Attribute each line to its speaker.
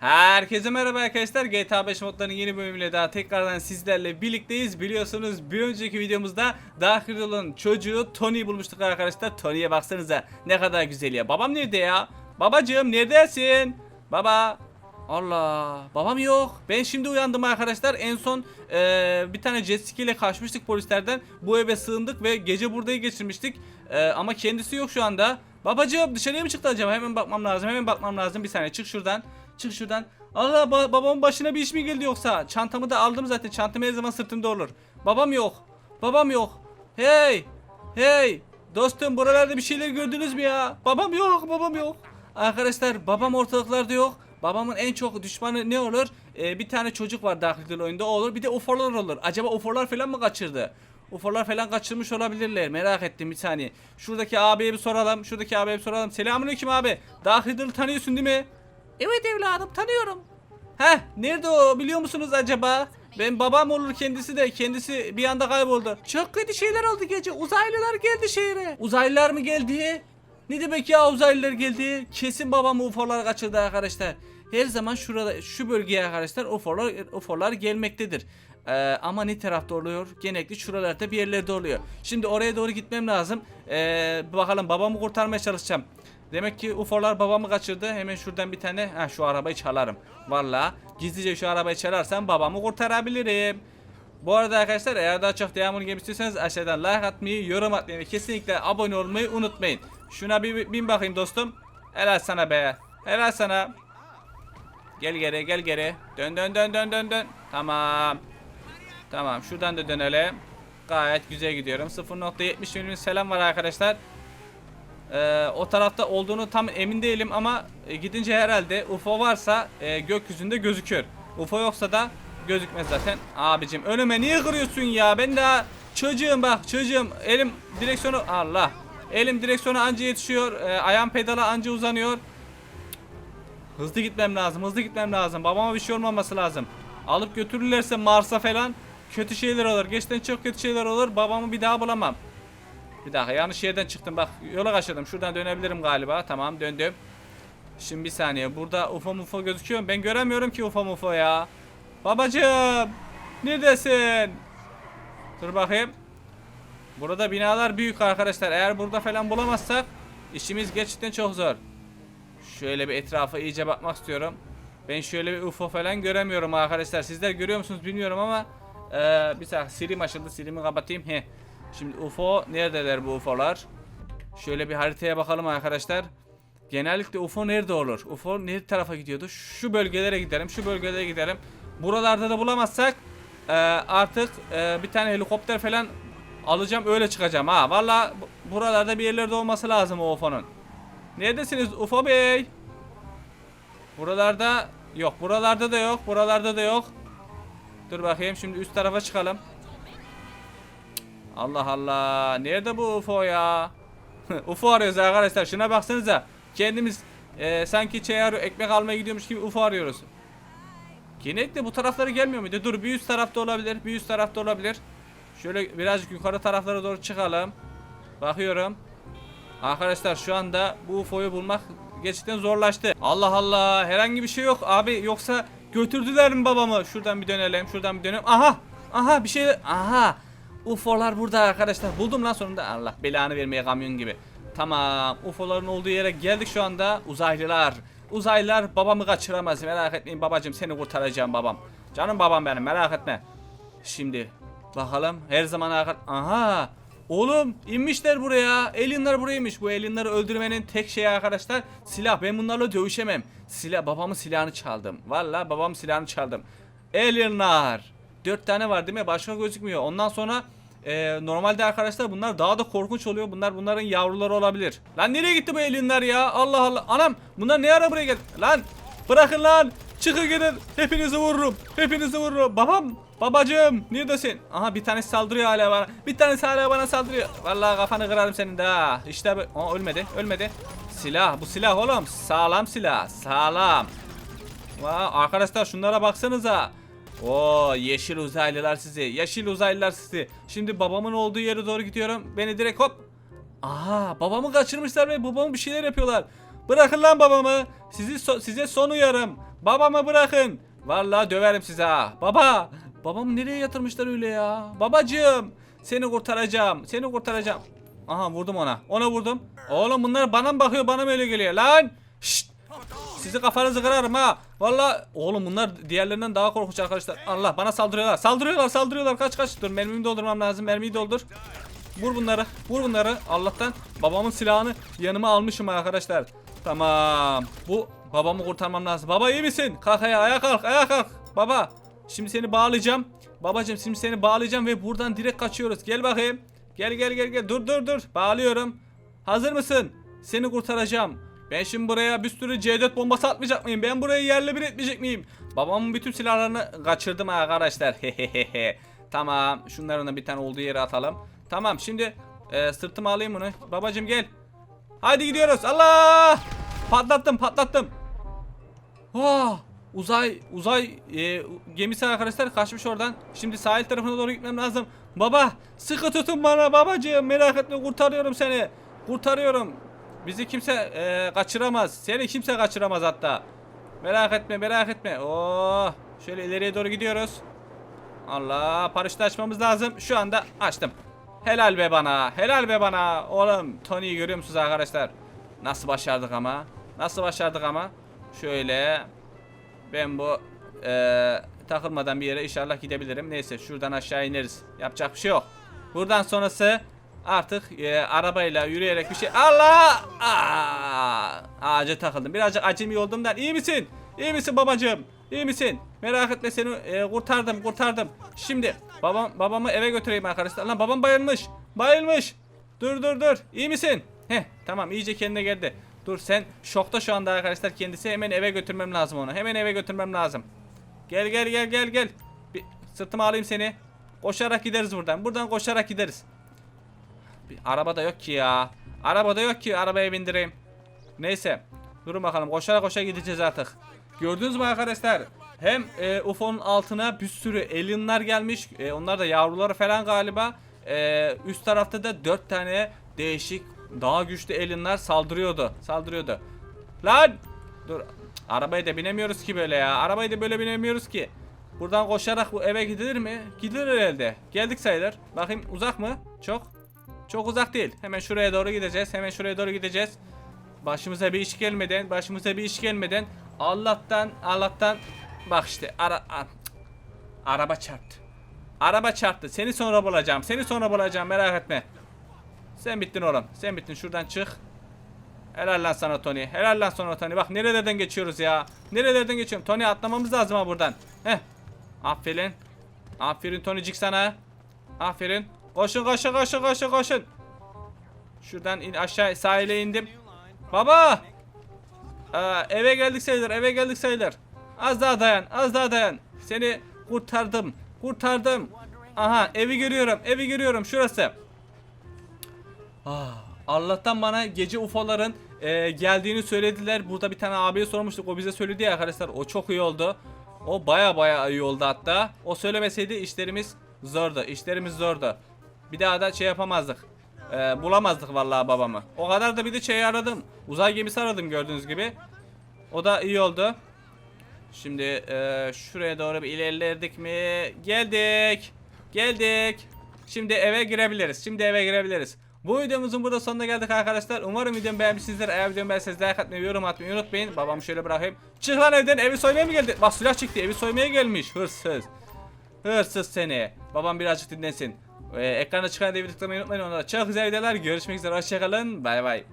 Speaker 1: Herkese merhaba arkadaşlar. GTA 5 modlarının yeni bölümüyle daha tekrardan sizlerle birlikteyiz. Biliyorsunuz bir önceki videomuzda Dark Riddle'ın çocuğu Tony'yi bulmuştuk arkadaşlar. Tony'ye baksanıza ne kadar güzel ya. Babam nerede ya? Babacığım neredesin? Baba. Allah babam yok. Ben şimdi uyandım arkadaşlar. En son eee, bir tane jet ski ile kaçmıştık polislerden. Bu eve sığındık ve gece burada geçirmiştik. Eee, ama kendisi yok şu anda. Babacığım dışarıya mı çıktı acaba? Hemen bakmam lazım. Hemen bakmam lazım. Bir saniye çık şuradan. Çık şuradan. Allah ba- babamın başına bir iş mi geldi yoksa? Çantamı da aldım zaten. Çantam her zaman sırtımda olur. Babam yok. Babam yok. Hey! Hey! Dostum buralarda bir şeyler gördünüz mü ya? Babam yok, babam yok. Arkadaşlar babam ortalıklarda yok. Babamın en çok düşmanı ne olur? Ee, bir tane çocuk var dahil oyunda o olur. Bir de ufolar olur. Acaba ufolar falan mı kaçırdı? Ufolar falan kaçırmış olabilirler. Merak ettim bir saniye. Şuradaki abiye bir soralım. Şuradaki abiye bir soralım. Selamünaleyküm abi. Dahil tanıyorsun değil mi? Evet evladım tanıyorum. Heh nerede o biliyor musunuz acaba? Ben babam olur kendisi de kendisi bir anda kayboldu. Çok kötü şeyler oldu gece uzaylılar geldi şehre. Uzaylılar mı geldi? Ne demek ya uzaylılar geldi? Kesin babamı UFO'lar kaçırdı arkadaşlar. Her zaman şurada şu bölgeye arkadaşlar UFO'lar UFO'lar gelmektedir. Ee, ama ne tarafta oluyor? Genellikle şuralarda bir yerlerde oluyor. Şimdi oraya doğru gitmem lazım. Ee, bakalım babamı kurtarmaya çalışacağım. Demek ki UFO'lar babamı kaçırdı. Hemen şuradan bir tane ha şu arabayı çalarım. Valla gizlice şu arabayı çalarsam babamı kurtarabilirim. Bu arada arkadaşlar eğer daha çok devamını gelmek istiyorsanız aşağıdan like atmayı, yorum atmayı kesinlikle abone olmayı unutmayın. Şuna bir bin bakayım dostum. Helal sana be. Helal sana. Gel geri gel geri. Dön dön dön dön dön dön. Tamam. Tamam şuradan da dönelim. Gayet güzel gidiyorum. 0.70 milim selam var arkadaşlar. Ee, o tarafta olduğunu tam emin değilim ama e, gidince herhalde UFO varsa e, gökyüzünde gözükür. UFO yoksa da gözükmez zaten. Abicim önüme niye kırıyorsun ya? Ben daha çocuğum bak çocuğum. Elim direksiyonu Allah. Elim direksiyona anca yetişiyor. E, ayağım pedala anca uzanıyor. Hızlı gitmem lazım. Hızlı gitmem lazım. Babama bir şey olmaması lazım. Alıp götürürlerse Mars'a falan kötü şeyler olur. Geçten çok kötü şeyler olur. Babamı bir daha bulamam. Bir dakika yanlış yerden çıktım. Bak yola kaçırdım. Şuradan dönebilirim galiba. Tamam döndüm. Şimdi bir saniye. Burada UFO mufo gözüküyor ben göremiyorum ki UFO mufo ya. Babacım neredesin? Dur bakayım. Burada binalar büyük arkadaşlar. Eğer burada falan bulamazsak işimiz gerçekten çok zor. Şöyle bir etrafa iyice bakmak istiyorum. Ben şöyle bir UFO falan göremiyorum arkadaşlar. Sizler görüyor musunuz bilmiyorum ama eee Bir saniye silim açıldı silimi kapatayım Heh. Şimdi UFO neredeler bu UFO'lar? Şöyle bir haritaya bakalım arkadaşlar. Genellikle UFO nerede olur? UFO ne tarafa gidiyordu? Şu bölgelere gidelim, şu bölgelere gidelim. Buralarda da bulamazsak e, artık e, bir tane helikopter falan alacağım öyle çıkacağım ha. Valla bu- buralarda bir yerlerde olması lazım UFO'nun. Neredesiniz UFO Bey? Buralarda yok. Buralarda da yok. Buralarda da yok. Dur bakayım şimdi üst tarafa çıkalım. Allah Allah. Nerede bu UFO ya? UFO arıyoruz arkadaşlar. Şuna baksanıza. Kendimiz e, sanki şey arıyor, ekmek almaya gidiyormuş gibi UFO arıyoruz. Genellikle bu tarafları gelmiyor muydu? Dur bir üst tarafta olabilir. Bir üst tarafta olabilir. Şöyle birazcık yukarı taraflara doğru çıkalım. Bakıyorum. Arkadaşlar şu anda bu UFO'yu bulmak gerçekten zorlaştı. Allah Allah. Herhangi bir şey yok abi. Yoksa götürdüler mi babamı? Şuradan bir dönelim. Şuradan bir dönelim. Aha. Aha bir şey. Aha. UFO'lar burada arkadaşlar. Buldum lan sonunda. Allah belanı vermeye kamyon gibi. Tamam. UFO'ların olduğu yere geldik şu anda. Uzaylılar. Uzaylılar babamı kaçıramaz. Merak etmeyin babacım seni kurtaracağım babam. Canım babam benim merak etme. Şimdi bakalım her zaman. Aha. Oğlum inmişler buraya. Alienlar buraymış. Bu alienları öldürmenin tek şeyi arkadaşlar silah. Ben bunlarla dövüşemem. Silah babamın silahını çaldım. Valla babamın silahını çaldım. Alienlar. Dört tane var değil mi? Başka gözükmüyor. Ondan sonra e, normalde arkadaşlar bunlar daha da korkunç oluyor. Bunlar bunların yavruları olabilir. Lan nereye gitti bu alienlar ya? Allah Allah. Anam bunlar ne ara buraya geldi? Lan bırakın lan. Çıkın gidin. Hepinizi vururum. Hepinizi vururum. Babam. Babacığım neredesin? Aha bir tanesi saldırıyor hala bana. Bir tanesi hala bana saldırıyor. Vallahi kafanı kırarım senin de ha. İşte bu. Aa, ölmedi. Ölmedi. Silah. Bu silah oğlum. Sağlam silah. Sağlam. Vay arkadaşlar şunlara baksanıza. Oo yeşil uzaylılar sizi. Yeşil uzaylılar sizi. Şimdi babamın olduğu yere doğru gidiyorum. Beni direkt hop. Aha babamı kaçırmışlar ve babamı bir şeyler yapıyorlar. Bırakın lan babamı. Sizi so- size son uyarım. Babamı bırakın. Vallahi döverim size ha. Baba. Babamı nereye yatırmışlar öyle ya? Babacığım. Seni kurtaracağım. Seni kurtaracağım. Aha vurdum ona. Ona vurdum. Oğlum bunlar bana mı bakıyor bana mı öyle geliyor lan? Şşt. Sizi kafanızı kırarım ha. Valla oğlum bunlar diğerlerinden daha korkunç arkadaşlar. Allah bana saldırıyorlar. Saldırıyorlar saldırıyorlar. Kaç kaç. Dur mermimi doldurmam lazım. Mermiyi doldur. Vur bunları. Vur bunları. Allah'tan babamın silahını yanıma almışım arkadaşlar. Tamam. Bu babamı kurtarmam lazım. Baba iyi misin? Kalk ayağa, ayağa kalk, ayağa kalk. Baba. Şimdi seni bağlayacağım. Babacım şimdi seni bağlayacağım ve buradan direkt kaçıyoruz. Gel bakayım. Gel gel gel gel. Dur dur dur. Bağlıyorum. Hazır mısın? Seni kurtaracağım. Ben şimdi buraya bir sürü C4 bombası atmayacak mıyım? Ben burayı yerle bir etmeyecek miyim? Babamın bütün silahlarını kaçırdım arkadaşlar. Hehehehe. tamam. Şunların da bir tane olduğu yere atalım. Tamam şimdi e, sırtıma alayım bunu. Babacım gel. Haydi gidiyoruz. Allah! Patlattım patlattım. Oh, uzay uzay e, gemisi arkadaşlar kaçmış oradan. Şimdi sahil tarafına doğru gitmem lazım. Baba sıkı tutun bana babacığım merak etme kurtarıyorum seni. Kurtarıyorum. Bizi kimse e, kaçıramaz. Seni kimse kaçıramaz hatta. Merak etme merak etme. Oh, şöyle ileriye doğru gidiyoruz. Allah paraşütü açmamız lazım. Şu anda açtım. Helal be bana. Helal be bana. Oğlum Tony'yi görüyor musunuz arkadaşlar? Nasıl başardık ama? Nasıl başardık ama? Şöyle ben bu eee, takılmadan bir yere inşallah gidebilirim. Neyse şuradan aşağı ineriz. Yapacak bir şey yok. Buradan sonrası artık eee, arabayla yürüyerek bir şey. Allah! Aa! Ağaca takıldım. Birazcık acemi olduğumdan. İyi misin? İyi misin babacığım? İyi misin? Merak etme seni eee, kurtardım kurtardım. Şimdi babam babamı eve götüreyim arkadaşlar. Lan babam bayılmış. Bayılmış. Dur dur dur. İyi misin? Heh tamam iyice kendine geldi. Dur sen şokta şu anda arkadaşlar kendisi. Hemen eve götürmem lazım onu. Hemen eve götürmem lazım. Gel gel gel gel gel. Bir sırtıma alayım seni. Koşarak gideriz buradan. Buradan koşarak gideriz. Bir araba da yok ki ya. Araba da yok ki arabaya bindireyim. Neyse. Durun bakalım koşarak koşa gideceğiz artık. Gördünüz mü arkadaşlar? Hem e, UFO'nun altına bir sürü alienlar gelmiş. E, onlar da yavruları falan galiba. E, üst tarafta da dört tane değişik daha güçlü alienlar saldırıyordu. Saldırıyordu. Lan! Dur. Arabaya da binemiyoruz ki böyle ya. Arabaya da böyle binemiyoruz ki. Buradan koşarak bu eve gidilir mi? Gidilir herhalde. Geldik sayılır. Bakayım uzak mı? Çok. Çok uzak değil. Hemen şuraya doğru gideceğiz. Hemen şuraya doğru gideceğiz. Başımıza bir iş gelmeden, başımıza bir iş gelmeden Allah'tan, Allah'tan bak işte ara araba çarptı. Araba çarptı. Seni sonra bulacağım. Seni sonra bulacağım. Merak etme. Sen bittin oğlum. Sen bittin. Şuradan çık. Helal lan sana Tony. Helal lan sana Tony. Bak nerelerden geçiyoruz ya. Nerelerden geçiyorum. Tony atlamamız lazım ha buradan. Heh. Aferin. Aferin Tonycik sana. Aferin. Koşun koşun koşun koşun koşun. Şuradan in aşağı sahile indim. Baba. Aa, eve geldik sayılır. Eve geldik sayılır. Az daha dayan. Az daha dayan. Seni kurtardım. Kurtardım. Aha evi görüyorum. Evi görüyorum. Şurası. Ah, Allah'tan bana gece UFO'ların e, geldiğini söylediler. Burada bir tane abiye sormuştuk. O bize söyledi ya arkadaşlar. O çok iyi oldu. O baya baya iyi oldu hatta. O söylemeseydi işlerimiz zordu. İşlerimiz zordu. Bir daha da şey yapamazdık. E, bulamazdık vallahi babamı. O kadar da bir de şey aradım. Uzay gemisi aradım gördüğünüz gibi. O da iyi oldu. Şimdi e, şuraya doğru bir ilerlerdik mi? Geldik. Geldik. Şimdi eve girebiliriz. Şimdi eve girebiliriz. Bu videomuzun burada sonuna geldik arkadaşlar. Umarım videomu beğenmişsinizdir. Eğer videomu beğendiyseniz like atmayı, yorum atmayı unutmayın. Babamı şöyle bırakayım. Çık lan evden evi soymaya mı geldi? Bak silah çıktı evi soymaya gelmiş. Hırsız. Hırsız seni. Babam birazcık dinlensin. Ee, ekranda çıkan videoyu tıklamayı unutmayın. Onlara çok güzel videolar. Görüşmek üzere. Hoşçakalın. Bay bay.